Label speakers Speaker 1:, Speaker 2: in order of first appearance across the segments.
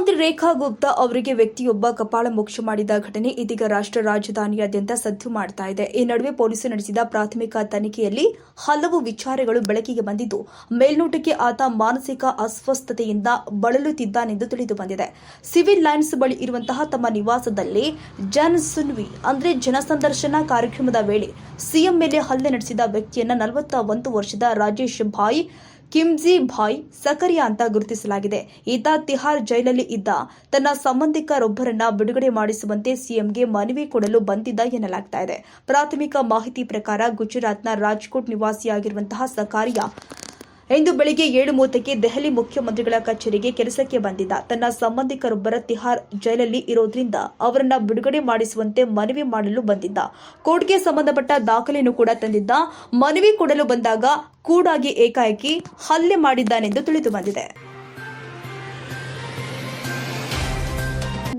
Speaker 1: ಮುಖ್ಯಮಂತ್ರಿ ರೇಖಾ ಗುಪ್ತಾ ಅವರಿಗೆ ವ್ಯಕ್ತಿಯೊಬ್ಬ ಕಪಾಳ ಮೋಕ್ಷ ಮಾಡಿದ ಘಟನೆ ಇದೀಗ ರಾಷ್ಟ್ರ ರಾಜಧಾನಿಯಾದ್ಯಂತ ಸದ್ದು ಮಾಡ್ತಾ ಇದೆ. ಈ ನಡುವೆ ಪೊಲೀಸರು ನಡೆಸಿದ ಪ್ರಾಥಮಿಕ ತನಿಖೆಯಲ್ಲಿ ಹಲವು ವಿಚಾರಗಳು ಬೆಳಕಿಗೆ ಬಂದಿದ್ದು, ಮೇಲ್ನೋಟಕ್ಕೆ ಆತ ಮಾನಸಿಕ ಅಸ್ವಸ್ಥತೆಯಿಂದ ಬಳಲುತ್ತಿದ್ದಾನೆಂದು ತಿಳಿದು ಬಂದಿದೆ. ಸಿವಿಲ್ ಲೈನ್ಸ್ ಬಳಿ ಇರುವಂತಹ ತಮ್ಮ ನಿವಾಸದಲ್ಲಿ ಜನ್ ಸುನ್ವಿ, ಅಂದ್ರೆ ಜನಸಂದರ್ಶನ ಕಾರ್ಯಕ್ರಮದ ವೇಳೆ ಸಿಎಂ ಮೇಲೆ ಹಲ್ಲೆ ನಡೆಸಿದ ವ್ಯಕ್ತಿಯನ್ನ ನಲವತ್ತ ಒಂದು ವರ್ಷದ ರಾಜೇಶ್ ಭಾಯ್ ಕಿಮ್ಜಿ ಭಾಯ್ ಸಕರಿಯಾ ಅಂತ ಗುರುತಿಸಲಾಗಿದೆ. ಈತ ತಿಹಾರ್ ಜೈಲಲ್ಲಿ ಇದ್ದ. ತನ್ನ ಸಂಬಂಧಿಕರೊಬ್ಬರನ್ನ ಬಿಡುಗಡೆ ಮಾಡಿಸುವಂತೆ ಸಿಎಂಗೆ ಮನವಿ ಕೊಡಲು ಬಂದಿದ್ದ ಎನ್ನಲಾಗ್ತಾ ಇದೆ. ಪ್ರಾಥಮಿಕ ಮಾಹಿತಿ ಪ್ರಕಾರ ಗುಜರಾತ್ನ ರಾಜ್ಕೋಟ್ ನಿವಾಸಿಯಾಗಿರುವಂತಹ ಸಕಾರಿಯಾ ಇಂದು ಬೆಳಿಗ್ಗೆ ಏಳು ಮೂವತ್ತಕ್ಕೆ ದೆಹಲಿ ಮುಖ್ಯಮಂತ್ರಿಗಳ ಕಚೇರಿಗೆ ಕೆಲಸಕ್ಕೆ ಬಂದಿದ್ದ ತನ್ನ ಸಂಬಂಧಿಕರೊಬ್ಬರ ತಿಹಾರ್ ಜೈಲಲ್ಲಿ ಇರೋದ್ರಿಂದ ಅವರನ್ನ ಬಿಡುಗಡೆ ಮಾಡಿಸುವಂತೆ ಮನವಿ ಮಾಡಲು ಬಂದಿದ್ದ. ಕೋರ್ಟ್ಗೆ ಸಂಬಂಧಪಟ್ಟ ದಾಖಲೆಯನ್ನು ಕೂಡ ತಂದಿದ್ದ. ಮನವಿ ಕೊಡಲು ಬಂದಾಗ ಕೂಡಾಗಿ ಏಕಾಏಕಿ ಹಲ್ಲೆ ಮಾಡಿದ್ದಾನೆಂದು ತಿಳಿದು ಬಂದಿದೆ.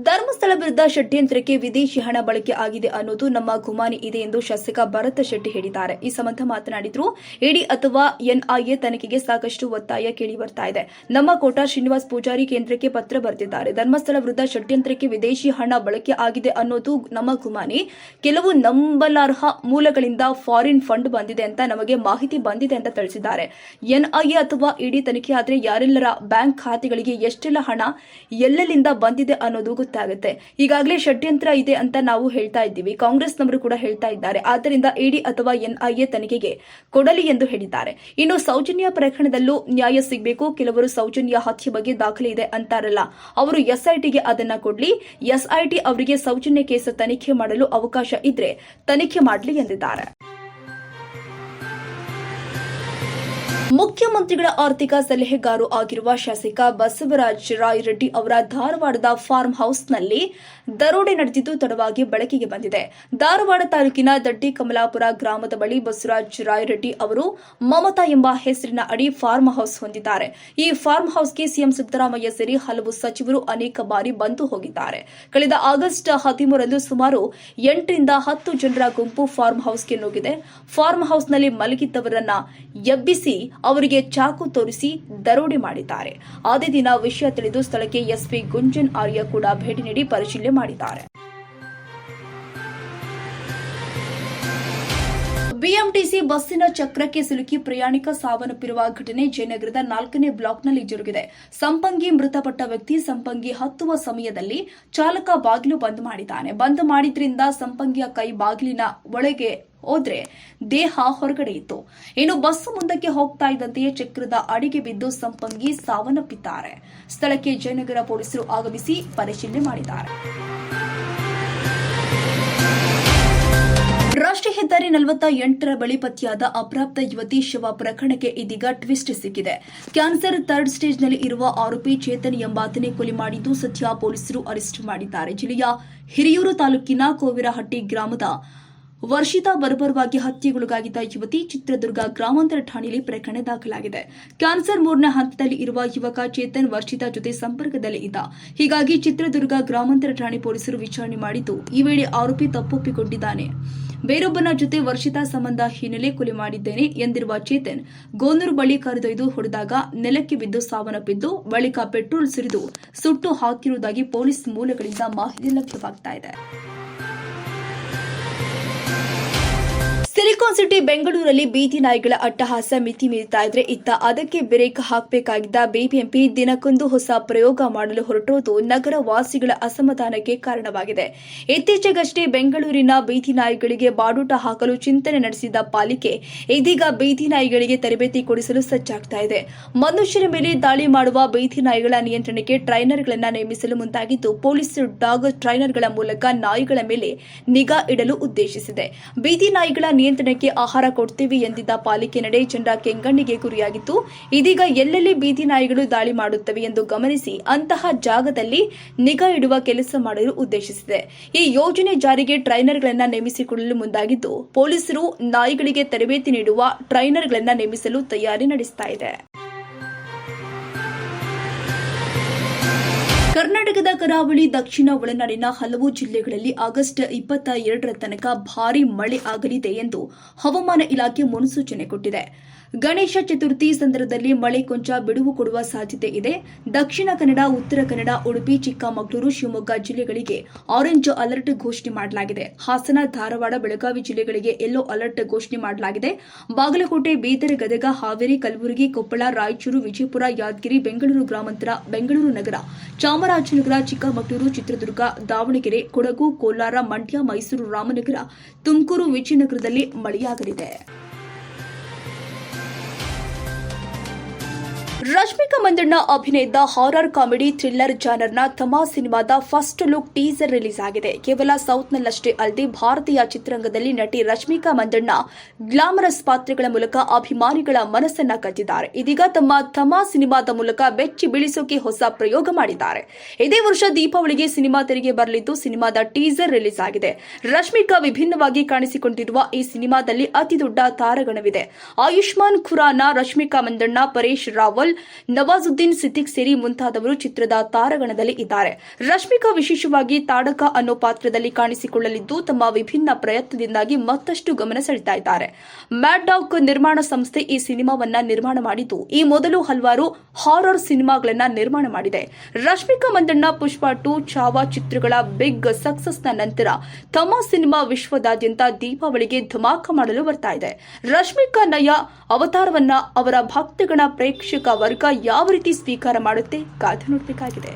Speaker 1: ಧರ್ಮಸ್ಥಳ ವಿರುದ್ಧ ಷಡ್ಯಂತ್ರಕ್ಕೆ ವಿದೇಶಿ ಹಣ ಬಳಕೆ ಆಗಿದೆ ಅನ್ನೋದು ನಮ್ಮ ಗುಮಾನಿ ಇದೆ ಎಂದು ಶಾಸಕ ಭರತ್ ಶೆಟ್ಟಿ ಹೇಳಿದ್ದಾರೆ. ಈ ಸಂಬಂಧ ಮಾತನಾಡಿದ್ರು, ಇಡಿ ಅಥವಾ ಎನ್ಐಎ ತನಿಖೆಗೆ ಸಾಕಷ್ಟು ಒತ್ತಾಯ ಕೇಳಿ ಬರ್ತಾ ಇದೆ. ನಮ್ಮ ಕೋಟಾ ಶ್ರೀನಿವಾಸ್ ಪೂಜಾರಿ ಕೇಂದ್ರಕ್ಕೆ ಪತ್ರ ಬರೆದಿದ್ದಾರೆ. ಧರ್ಮಸ್ಥಳ ವಿರುದ್ಧ ಷಡ್ಯಂತ್ರಕ್ಕೆ ವಿದೇಶಿ ಹಣ ಬಳಕೆ ಆಗಿದೆ ಅನ್ನೋದು ನಮ್ಮ ಗುಮಾನಿ. ಕೆಲವು ನಂಬಲಾರ್ಹ ಮೂಲಗಳಿಂದ ಫಾರಿನ್ ಫಂಡ್ ಬಂದಿದೆ ಅಂತ ನಮಗೆ ಮಾಹಿತಿ ಬಂದಿದೆ ಅಂತ ತಿಳಿಸಿದ್ದಾರೆ. ಎನ್ಐಎ ಅಥವಾ ಇಡಿ ತನಿಖೆ ಆದರೆ ಯಾರೆಲ್ಲರ ಬ್ಯಾಂಕ್ ಖಾತೆಗಳಿಗೆ ಎಷ್ಟೆಲ್ಲ ಹಣ ಎಲ್ಲೆಲ್ಲಿಂದ ಬಂದಿದೆ ಅನ್ನೋದು ಗೊತ್ತಾಗುತ್ತೆ. ಈಗಾಗಲೇ ಷಡ್ಯಂತ್ರ ಇದೆ ಅಂತ ನಾವು ಹೇಳ್ತಾ ಇದ್ದೀವಿ. ಕಾಂಗ್ರೆಸ್ನವರು ಕೂಡ ಹೇಳ್ತಾ ಇದ್ದಾರೆ. ಆದ್ದರಿಂದ ಇಡಿ ಅಥವಾ ಎನ್ಐಎ ತನಿಖೆಗೆ ಕೊಡಲಿ ಎಂದು ಹೇಳಿದ್ದಾರೆ. ಇನ್ನು ಸೌಜನ್ಯ ಪ್ರಕರಣದಲ್ಲೂ ನ್ಯಾಯ ಸಿಗಬೇಕು. ಕೆಲವರು ಸೌಜನ್ಯ ಹತ್ಯೆ ಬಗ್ಗೆ ದಾಖಲೆ ಇದೆ ಅಂತಾರಲ್ಲ. ಅವರು ಎಸ್ಐಟಿಗೆ ಅದನ್ನ ಕೊಡ್ಲಿ. ಎಸ್ಐಟಿ ಅವರಿಗೆ ಸೌಜನ್ಯ ಕೇಸ್ ತನಿಖೆ ಮಾಡಲು ಅವಕಾಶ ಇದ್ರೆ ತನಿಖೆ ಮಾಡಲಿ ಎಂದಿದ್ದಾರೆ. ಮುಖ್ಯಮಂತ್ರಿಗಳ ಆರ್ಥಿಕ ಸಲಹೆಗಾರು ಆಗಿರುವ ಶಾಸಕ ಬಸವರಾಜ ರಾಯ್ ರೆಡ್ಡಿ ಅವರ ಧಾರವಾಡದ ಫಾರ್ಮ್ ಹೌಸ್ನಲ್ಲಿ ದರೋಡೆ ನಡೆದಿದ್ದು ತಡವಾಗಿ ಬೆಳಕಿಗೆ ಬಂದಿದೆ. ಧಾರವಾಡ ತಾಲೂಕಿನ ದಡ್ಡಿ ಕಮಲಾಪುರ ಗ್ರಾಮದ ಬಳಿ ಬಸವರಾಜ ರಾಯ್ ರೆಡ್ಡಿ ಅವರು ಮಮತಾ ಎಂಬ ಹೆಸರಿನ ಅಡಿ ಫಾರ್ಮ್ ಹೌಸ್ ಹೊಂದಿದ್ದಾರೆ. ಈ ಫಾರ್ಮ್ ಹೌಸ್ಗೆ ಸಿಎಂ ಸಿದ್ದರಾಮಯ್ಯ ಸೇರಿ ಹಲವು ಸಚಿವರು ಅನೇಕ ಬಾರಿ ಬಂದು ಹೋಗಿದ್ದಾರೆ. ಕಳೆದ ಆಗಸ್ಟ್ ಹದಿಮೂರರಂದು ಸುಮಾರು ಎಂಟರಿಂದ ಹತ್ತು ಜನರ ಗುಂಪು ಫಾರ್ಮ್ ಹೌಸ್ಗೆ ನುಗ್ಗಿದೆ. ಫಾರ್ಮ್ ಹೌಸ್ನಲ್ಲಿ ಮಲಗಿದ್ದವರನ್ನ ಎಬ್ಬಿಸಿ ಅವರಿಗೆ ಚಾಕು ತೋರಿಸಿ ದರೋಡೆ ಮಾಡಿದ್ದಾರೆ. ಅದೇ ದಿನ ವಿಷಯ ತಿಳಿದು ಸ್ಥಳಕ್ಕೆ ಎಸ್ಪಿ ಗುಂಜನ್ ಆರ್ಯ ಕೂಡ ಭೇಟಿ ನೀಡಿ ಪರಿಶೀಲನೆ ಮಾಡಿದ್ದಾರೆ. ಬಿಎಂಟಿಸಿ ಬಸ್ಸಿನ ಚಕ್ರಕ್ಕೆ ಸಿಲುಕಿ ಪ್ರಯಾಣಿಕ ಸಾವನ್ನಪ್ಪಿರುವ ಘಟನೆ ಜಯನಗರದ ನಾಲ್ಕನೇ ಬ್ಲಾಕ್ನಲ್ಲಿ ಜರುಗಿದೆ. ಸಂಪಂಗಿ ಮೃತಪಟ್ಟ ವ್ಯಕ್ತಿ ಸಂಪಂಗಿ ಹತ್ತುವ ಸಮಯದಲ್ಲಿ ಚಾಲಕ ಬಾಗಿಲು ಬಂದ್ ಮಾಡಿದ್ದಾನೆ. ಬಂದ್ ಮಾಡಿದ್ರಿಂದ ಸಂಪಂಗಿಯ ಕೈ ಬಾಗಿಲಿನ ಒಳಗೆ ಹೋದ್ರೆ ದೇಹ ಹೊರಗಡೆ ಇತ್ತು. ಇನ್ನು ಬಸ್ ಮುಂದಕ್ಕೆ ಹೋಗ್ತಾ ಇದ್ದಂತೆಯೇ ಚಕ್ರದ ಅಡಿಗೆ ಬಿದ್ದು ಸಂಪಂಗಿ ಸಾವನ್ನಪ್ಪಿದ್ದಾರೆ. ಸ್ಥಳಕ್ಕೆ ಜಯನಗರ ಪೊಲೀಸರು ಆಗಮಿಸಿ ಪರಿಶೀಲನೆ ಮಾಡಿದ್ದಾರೆ. ರಾಷ್ಟ್ರೀಯ ಹೆದ್ದಾರಿ ನಲವತ್ತ ಎಂಟರ ಬಳಿ ಪತ್ತೆಯಾದ ಅಪ್ರಾಪ್ತ ಯುವತಿ ಶವ ಪ್ರಕರಣಕ್ಕೆ ಇದೀಗ ಟ್ವಿಸ್ಟ್ ಸಿಕ್ಕಿದೆ. ಕ್ಯಾನ್ಸರ್ ಥರ್ಡ್ ಸ್ಟೇಜ್ನಲ್ಲಿ ಇರುವ ಆರೋಪಿ ಚೇತನ್ ಎಂಬಾತನೇ ಕೊಲೆ ಮಾಡಿದ್ದು ಸದ್ಯ ಪೊಲೀಸರು ಅರೆಸ್ಟ್ ಮಾಡಿದ್ದಾರೆ. ಜಿಲ್ಲೆಯ ಹಿರಿಯೂರು ತಾಲೂಕಿನ ಕೋವಿರಹಟ್ಟಿ ಗ್ರಾಮದ ವರ್ಷಿತಾ ಬರ್ಬರವಾಗಿ ಹತ್ಯೆಗೊಳಗಾಗಿದ್ದ ಯುವತಿ ಚಿತ್ರದುರ್ಗ ಗ್ರಾಮಾಂತರ ಠಾಣೆಯಲ್ಲಿ ಪ್ರಕರಣ ದಾಖಲಾಗಿದೆ. ಕ್ಯಾನ್ಸರ್ ಮೂರ್ನ ಹಂತದಲ್ಲಿ ಇರುವ ಯುವಕ ಚೇತನ್ ವರ್ಷಿತಾ ಜೊತೆ ಸಂಪರ್ಕದಲ್ಲಿ ಇದ್ದ. ಹೀಗಾಗಿ ಚಿತ್ರದುರ್ಗ ಗ್ರಾಮಾಂತರ ಠಾಣೆ ಪೊಲೀಸರು ವಿಚಾರಣೆ ಮಾಡಿದ್ದು ಈ ವೇಳೆ ಆರೋಪಿ ತಪ್ಪೊಪ್ಪಿಕೊಂಡಿದ್ದಾನೆ. ಬೇರೊಬ್ಬನ ಜೊತೆ ವರ್ಷಿತಾ ಸಂಬಂಧ ಹಿನ್ನೆಲೆ ಕೊಲೆ ಮಾಡಿದ್ದೇನೆ ಎಂದಿರುವ ಚೇತನ್ ಗೋನೂರು ಬಳಿ ಕರೆದೊಯ್ದು ಹೊಡೆದಾಗ ನೆಲಕ್ಕೆ ಬಿದ್ದು ಸಾವನ್ನಪ್ಪಿದ್ದು ಬಳಿಕ ಪೆಟ್ರೋಲ್ ಸುರಿದು ಸುಟ್ಟು ಹಾಕಿರುವುದಾಗಿ ಪೊಲೀಸ್ ಮೂಲಗಳಿಂದ ಮಾಹಿತಿ ಲಭ್ಯವಾಗ್ತಾ ಇದೆ. ಸಿಲಿಕಾನ್ ಸಿಟಿ ಬೆಂಗಳೂರಲ್ಲಿ ಬೀದಿ ನಾಯಿಗಳ ಅಟ್ಟಹಾಸ ಮಿತಿ ಮೀರಿತಾ ಇದ್ರೆ ಇತ್ತ ಅದಕ್ಕೆ ಬ್ರೇಕ್ ಹಾಕಬೇಕಾಗಿದ್ದ ಬಿಬಿಎಂಪಿ ದಿನಕ್ಕೊಂದು ಹೊಸ ಪ್ರಯೋಗ ಮಾಡಲು ಹೊರಟಿರುವುದು ನಗರ ವಾಸಿಗಳ ಅಸಮಾಧಾನಕ್ಕೆ ಕಾರಣವಾಗಿದೆ. ಇತ್ತೀಚೆಗಷ್ಟೇ ಬೆಂಗಳೂರಿನ ಬೀದಿ ನಾಯಿಗಳಿಗೆ ಬಾಡೂಟ ಹಾಕಲು ಚಿಂತನೆ ನಡೆಸಿದ್ದ ಪಾಲಿಕೆ ಇದೀಗ ಬೀದಿ ನಾಯಿಗಳಿಗೆ ತರಬೇತಿ ಕೊಡಿಸಲು ಸಜ್ಜಾಗ್ತಾ ಇದೆ. ಮನುಷ್ಯರ ಮೇಲೆ ದಾಳಿ ಮಾಡುವ ಬೀದಿ ನಾಯಿಗಳ ನಿಯಂತ್ರಣಕ್ಕೆ ಟ್ರೈನರ್ಗಳನ್ನು ನೇಮಿಸಲು ಮುಂದಾಗಿದ್ದು ಪೊಲೀಸ್ ಡಾಗ್ ಟ್ರೈನರ್ಗಳ ಮೂಲಕ ನಾಯಿಗಳ ಮೇಲೆ ನಿಗಾ ಇಡಲು ಉದ್ದೇಶಿಸಿದೆ. ಬೀದಿ ನಾಯಿಗಳ ನಿಯಂತ್ರಣಕ್ಕೆ ಆಹಾರ ಕೊಡ್ತೀವಿ ಎಂದಿದ್ದ ಪಾಲಿಕೆ ನಡೆ ಜನರ ಕೆಂಗಣ್ಣಿಗೆ ಗುರಿಯಾಗಿತ್ತು. ಇದೀಗ ಎಲ್ಲೆಲ್ಲಿ ಬೀದಿ ನಾಯಿಗಳು ದಾಳಿ ಮಾಡುತ್ತವೆ ಎಂದು ಗಮನಿಸಿ ಅಂತಹ ಜಾಗದಲ್ಲಿ ನಿಗಾ ಇಡುವ ಕೆಲಸ ಮಾಡಲು ಉದ್ದೇಶಿಸಿದೆ. ಈ ಯೋಜನೆ ಜಾರಿಗೆ ಟ್ರೈನರ್ಗಳನ್ನು ನೇಮಿಸಿಕೊಳ್ಳಲು ಮುಂದಾಗಿದ್ದು, ಪೊಲೀಸರು ನಾಯಿಗಳಿಗೆ ತರಬೇತಿ ನೀಡುವ ಟ್ರೈನರ್ಗಳನ್ನು ನೇಮಿಸಲು ತಯಾರಿ ನಡೆಸ್ತಾ ಇದೆ. ಕರ್ನಾಟಕದ ಕರಾವಳಿ, ದಕ್ಷಿಣ ಒಳನಾಡಿನ ಹಲವು ಜಿಲ್ಲೆಗಳಲ್ಲಿ ಆಗಸ್ಟ್ ಇಪ್ಪತ್ತ ಎರಡರ ತನಕ ಭಾರೀ ಮಳೆ ಆಗಲಿದೆ ಎಂದು ಹವಾಮಾನ ಇಲಾಖೆ ಮುನ್ಸೂಚನೆ ಕೊಟ್ಟಿದೆ. ಗಣೇಶ ಚತುರ್ಥಿ ಸಂದರ್ಭದಲ್ಲಿ ಮಳೆ ಕೊಂಚ ಬಿಡುವು ಕೊಡುವ ಸಾಧ್ಯತೆ ಇದೆ. ದಕ್ಷಿಣ ಕನ್ನಡ, ಉತ್ತರ ಕನ್ನಡ, ಉಡುಪಿ, ಚಿಕ್ಕಮಗಳೂರು, ಶಿವಮೊಗ್ಗ ಜಿಲ್ಲೆಗಳಿಗೆ ಆರೆಂಜ್ ಅಲರ್ಟ್ ಘೋಷಣೆ ಮಾಡಲಾಗಿದೆ. ಹಾಸನ, ಧಾರವಾಡ, ಬೆಳಗಾವಿ ಜಿಲ್ಲೆಗಳಿಗೆ ಯೆಲ್ಲೋ ಅಲರ್ಟ್ ಘೋಷಣೆ ಮಾಡಲಾಗಿದೆ. ಬಾಗಲಕೋಟೆ, ಬೀದರ್, ಗದಗ, ಹಾವೇರಿ, ಕಲಬುರಗಿ, ಕೊಪ್ಪಳ, ರಾಯಚೂರು, ವಿಜಯಪುರ, ಯಾದಗಿರಿ, ಬೆಂಗಳೂರು ಗ್ರಾಮಾಂತರ, ಬೆಂಗಳೂರು ನಗರ, ಚಾಮರಾಜನಗರ, ಚಿಕ್ಕಮಗಳೂರು, ಚಿತ್ರದುರ್ಗ, ದಾವಣಗೆರೆ, ಕೊಡಗು, ಕೋಲಾರ, ಮಂಡ್ಯ, ಮೈಸೂರು, ರಾಮನಗರ, ತುಮಕೂರು, ವಿಜಯನಗರದಲ್ಲಿ ಮಳೆಯಾಗಲಿದೆ. Жрать ರಶ್ಮಿಕಾ ಮಂದಣ್ಣ ಅಭಿನಯದ ಹಾರರ್ ಕಾಮಿಡಿ ಥ್ರಿಲ್ಲರ್ ಜಾನರ್ನ ಥಮಾ ಸಿನಿಮಾದ ಫಸ್ಟ್ ಲುಕ್ ಟೀಸರ್ ರಿಲೀಸ್ ಆಗಿದೆ. ಕೇವಲ ಸೌತ್ನಲ್ಲಷ್ಟೇ ಅಲ್ಲದೆ ಭಾರತೀಯ ಚಿತ್ರರಂಗದಲ್ಲಿ ನಟಿ ರಶ್ಮಿಕಾ ಮಂದಣ್ಣ ಗ್ಲಾಮರಸ್ ಪಾತ್ರಗಳ ಮೂಲಕ ಅಭಿಮಾನಿಗಳ ಮನಸ್ಸನ್ನ ಕದ್ದಿದ್ದಾರೆ ಇದೀಗ ತಮ್ಮ ಥಮಾ ಸಿನಿಮಾದ ಮೂಲಕ ಬೆಚ್ಚಿ ಬೀಳಿಸೋಕೆ ಹೊಸ ಪ್ರಯೋಗ ಮಾಡಿದ್ದಾರೆ. ಇದೇ ವರ್ಷ ದೀಪಾವಳಿಗೆ ಸಿನಿಮಾ ತೆರೆಗೆ ಬರಲಿದ್ದು ಸಿನಿಮಾದ ಟೀಸರ್ ರಿಲೀಸ್ ಆಗಿದೆ. ರಶ್ಮಿಕಾ ವಿಭಿನ್ನವಾಗಿ ಕಾಣಿಸಿಕೊಂಡಿರುವ ಈ ಸಿನಿಮಾದಲ್ಲಿ ಅತಿದೊಡ್ಡ ತಾರಗಣವಿದೆ. ಆಯುಷ್ಮಾನ್ ಖುರಾನ, ರಶ್ಮಿಕಾ ಮಂದಣ್ಣ, ಪರೇಶ್ ರಾವಲ್ ನವಾಜುದ್ದೀನ್ ಸಿದ್ದಿಕ್ ಸೇರಿ ಮುಂತಾದವರು ಚಿತ್ರದ ತಾರಗಣದಲ್ಲಿ ಇದ್ದಾರೆ. ರಶ್ಮಿಕಾ ವಿಶೇಷವಾಗಿ ತಾಡಕ ಅನ್ನೋ ಪಾತ್ರದಲ್ಲಿ ಕಾಣಿಸಿಕೊಳ್ಳಲಿದ್ದು ತಮ್ಮ ವಿಭಿನ್ನ ಪ್ರಯತ್ನದಿಂದಾಗಿ ಮತ್ತಷ್ಟು ಗಮನ ಸೆಳೆತಾ ಇದ್ದಾರೆ. ಮ್ಯಾಡ್ ಡಾಕ್ ನಿರ್ಮಾಣ ಸಂಸ್ಥೆ ಈ ಸಿನಿಮಾವನ್ನ ನಿರ್ಮಾಣ ಮಾಡಿದ್ದು, ಈ ಮೊದಲು ಹಲವಾರು ಹಾರರ್ ಸಿನಿಮಾಗಳನ್ನ ನಿರ್ಮಾಣ ಮಾಡಿದೆ. ರಶ್ಮಿಕಾ ಮಂದಣ್ಣ, ಪುಷ್ಪ ಟು ಚಾವಾ ಚಿತ್ರಗಳ ಬಿಗ್ ಸಕ್ಸಸ್ನ ನಂತರ ತಮ್ಮ ಸಿನಿಮಾ ವಿಶ್ವದಾದ್ಯಂತ ದೀಪಾವಳಿಗೆ ಧಮಾಕ ಮಾಡಲು ಬರ್ತಾ ಇದೆ. ರಶ್ಮಿಕಾ ನಯ ಅವತಾರವನ್ನ ಅವರ ಭಕ್ತಗಣ ಪ್ರೇಕ್ಷಕ ವರ್ಗ ಯಾವ ರೀತಿ ಸ್ವೀಕಾರ ಮಾಡುತ್ತೆ? ಕಾದು ನೋಡಬೇಕಾಗಿದೆ.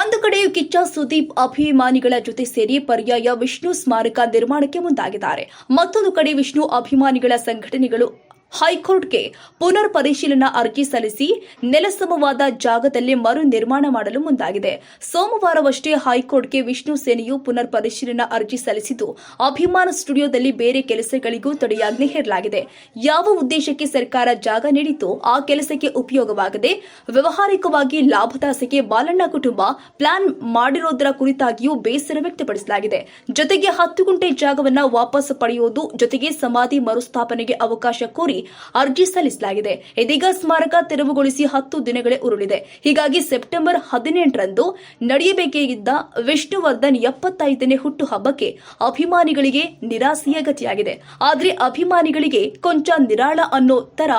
Speaker 1: ಒಂದು ಕಡೆ ಕಿಚ್ಚ ಸುದೀಪ್ ಅಭಿಮಾನಿಗಳ ಜೊತೆ ಸೇರಿ ಪರ್ಯಾಯ ವಿಷ್ಣು ಸ್ಮಾರಕ ನಿರ್ಮಾಣಕ್ಕೆ ಮುಂದಾಗಿದ್ದಾರೆ. ಮತ್ತೊಂದು ಕಡೆ ವಿಷ್ಣು ಅಭಿಮಾನಿಗಳ ಸಂಘಟನೆಗಳು ಹೈಕೋರ್ಟ್ಗೆ ಪುನರ್ ಪರಿಶೀಲನಾ ಅರ್ಜಿ ಸಲ್ಲಿಸಿ ನೆಲಸಮವಾದ ಜಾಗದಲ್ಲಿ ಮರು ನಿರ್ಮಾಣ ಮಾಡಲು ಮುಂದಾಗಿದೆ. ಸೋಮವಾರವಷ್ಟೇ ಹೈಕೋರ್ಟ್ಗೆ ವಿಷ್ಣು ಸೇನೆಯು ಪುನರ್ ಪರಿಶೀಲನಾ ಅರ್ಜಿ ಸಲ್ಲಿಸಿದ್ದು, ಅಭಿಮಾನ ಸ್ಟುಡಿಯೋದಲ್ಲಿ ಬೇರೆ ಕೆಲಸಗಳಿಗೂ ತಡೆಯಾಜ್ಞೆ ಹೇರಲಾಗಿದೆ. ಯಾವ ಉದ್ದೇಶಕ್ಕೆ ಸರ್ಕಾರ ಜಾಗ ನೀಡಿತು ಆ ಕೆಲಸಕ್ಕೆ ಉಪಯೋಗವಾಗದೆ, ವ್ಯವಹಾರಿಕವಾಗಿ ಲಾಭದಾಸೆಗೆ ಬಾಲಣ್ಣ ಕುಟುಂಬ ಪ್ಲಾನ್ ಮಾಡಿರೋದರ ಕುರಿತಾಗಿಯೂ ಬೇಸರ ವ್ಯಕ್ತಪಡಿಸಲಾಗಿದೆ. ಜೊತೆಗೆ ಹತ್ತು ಗುಂಟೆ ಜಾಗವನ್ನು ವಾಪಸ್ ಪಡೆಯುವುದು ಜೊತೆಗೆ ಸಮಾಧಿ ಮರುಸ್ಥಾಪನೆಗೆ ಅವಕಾಶ ಕೋರಿ ಅರ್ಜಿ ಸಲ್ಲಿಸಲಾಗಿದೆ. ಇದೀಗ ಸ್ಮಾರಕ ತೆರವುಗೊಳಿಸಿ ಹತ್ತು ದಿನಗಳೇ ಉರುಳಿದೆ. ಹೀಗಾಗಿ ಸೆಪ್ಟೆಂಬರ್ ಹದಿನೆಂಟರಂದು ನಡೆಯಬೇಕಿದ್ದ ವಿಷ್ಣುವರ್ಧನ್ ಎಪ್ಪತ್ತೈದನೇ ಹುಟ್ಟುಹಬ್ಬಕ್ಕೆ ಅಭಿಮಾನಿಗಳಿಗೆ ನಿರಾಸೆಯ ಗತಿಯಾಗಿದೆ. ಆದ್ರೆ ಅಭಿಮಾನಿಗಳಿಗೆ ಕೊಂಚ ನಿರಾಳ ಅನ್ನೋ ತರ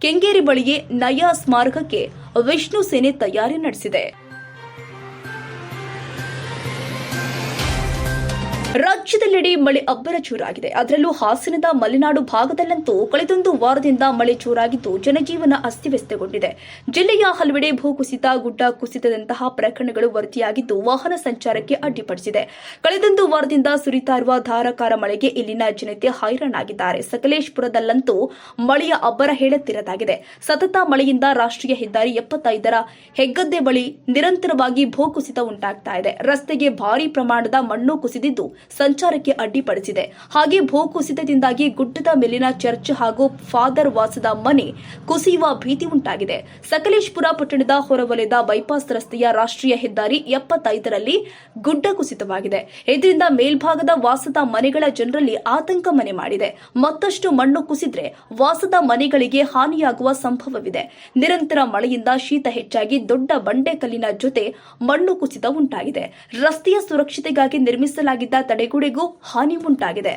Speaker 1: ಕೆಂಗೇರಿ ಬಳಿಗೆ ನಯ ಸ್ಮಾರಕಕ್ಕೆ ವಿಷ್ಣು ಸೇನೆ ತಯಾರಿ ನಡೆಸಿದೆ. ರಾಜ್ಯದೆಲ್ಲೆಡೆ ಮಳೆ ಅಬ್ಬರ ಚೂರಾಗಿದೆ ಅದರಲ್ಲೂ ಹಾಸನದ ಮಲೆನಾಡು ಭಾಗದಲ್ಲಂತೂ ಕಳೆದೊಂದು ವಾರದಿಂದ ಮಳೆ ಚೂರಾಗಿದ್ದು ಜನಜೀವನ ಅಸ್ತವ್ಯಸ್ತಗೊಂಡಿದೆ. ಜಿಲ್ಲೆಯ ಹಲವೆಡೆ ಭೂಕುಸಿತ, ಗುಡ್ಡ ಕುಸಿತದಂತಹ ಪ್ರಕರಣಗಳು ವರದಿಯಾಗಿದ್ದು ವಾಹನ ಸಂಚಾರಕ್ಕೆ ಅಡ್ಡಿಪಡಿಸಿದೆ. ಕಳೆದೊಂದು ವಾರದಿಂದ ಸುರಿತಾ ಇರುವ ಧಾರಾಕಾರ ಮಳೆಗೆ ಇಲ್ಲಿನ ಜನತೆ ಹೈರಾಣಾಗಿದ್ದಾರೆ. ಸಕಲೇಶ್ಪುರದಲ್ಲಂತೂ ಮಳೆಯ ಅಬ್ಬರ ಹೇಳುತ್ತಿರದಾಗಿದೆ. ಸತತ ಮಳೆಯಿಂದ ರಾಷ್ಟ್ರೀಯ ಹೆದ್ದಾರಿ ಎಪ್ಪತ್ತೈದರ ಹೆಗ್ಗದ್ದೆ ಬಳಿ ನಿರಂತರವಾಗಿ ಭೂಕುಸಿತ ಉಂಟಾಗ್ತಾ ಇದೆ. ರಸ್ತೆಗೆ ಭಾರಿ ಪ್ರಮಾಣದ ಮಣ್ಣು ಕುಸಿದಿದ್ದು ಸಂಚಾರಕ್ಕೆ ಅಡ್ಡಿಪಡಿಸಿದೆ. ಹಾಗೆ ಭೂಕುಸಿತದಿಂದಾಗಿ ಗುಡ್ಡದ ಮೇಲಿನ ಚರ್ಚ್ ಹಾಗೂ ಫಾದರ್ ವಾಸದ ಮನೆ ಕುಸಿಯುವ ಭೀತಿ ಉಂಟಾಗಿದೆ. ಸಕಲೇಶ್ಪುರ ಪಟ್ಟಣದ ಹೊರವಲಯದ ಬೈಪಾಸ್ ರಸ್ತೆಯ ರಾಷ್ಟ್ರೀಯ ಹೆದ್ದಾರಿ ಎಪ್ಪತ್ತೈದರಲ್ಲಿ ಗುಡ್ಡ ಕುಸಿತವಾಗಿದೆ. ಇದರಿಂದ ಮೇಲ್ಭಾಗದ ವಾಸದ ಮನೆಗಳ ಜನರಲ್ಲಿ ಆತಂಕ ಮನೆ ಮಾಡಿದೆ. ಮತ್ತಷ್ಟು ಮಣ್ಣು ಕುಸಿದ್ರೆ ವಾಸದ ಮನೆಗಳಿಗೆ ಹಾನಿಯಾಗುವ ಸಂಭವವಿದೆ. ನಿರಂತರ ಮಳೆಯಿಂದ ಶೀತ ಹೆಚ್ಚಾಗಿ ದೊಡ್ಡ ಬಂಡೆಕಲ್ಲಿನ ಜೊತೆ ಮಣ್ಣು ಕುಸಿತ ಉಂಟಾಗಿದೆ. ರಸ್ತೆಯ ಸುರಕ್ಷತೆಗಾಗಿ ನಿರ್ಮಿಸಲಾಗಿದ್ದ ತಡೆಗೋಡೆಗೂ ಹಾನಿ ಉಂಟಾಗಿದೆ.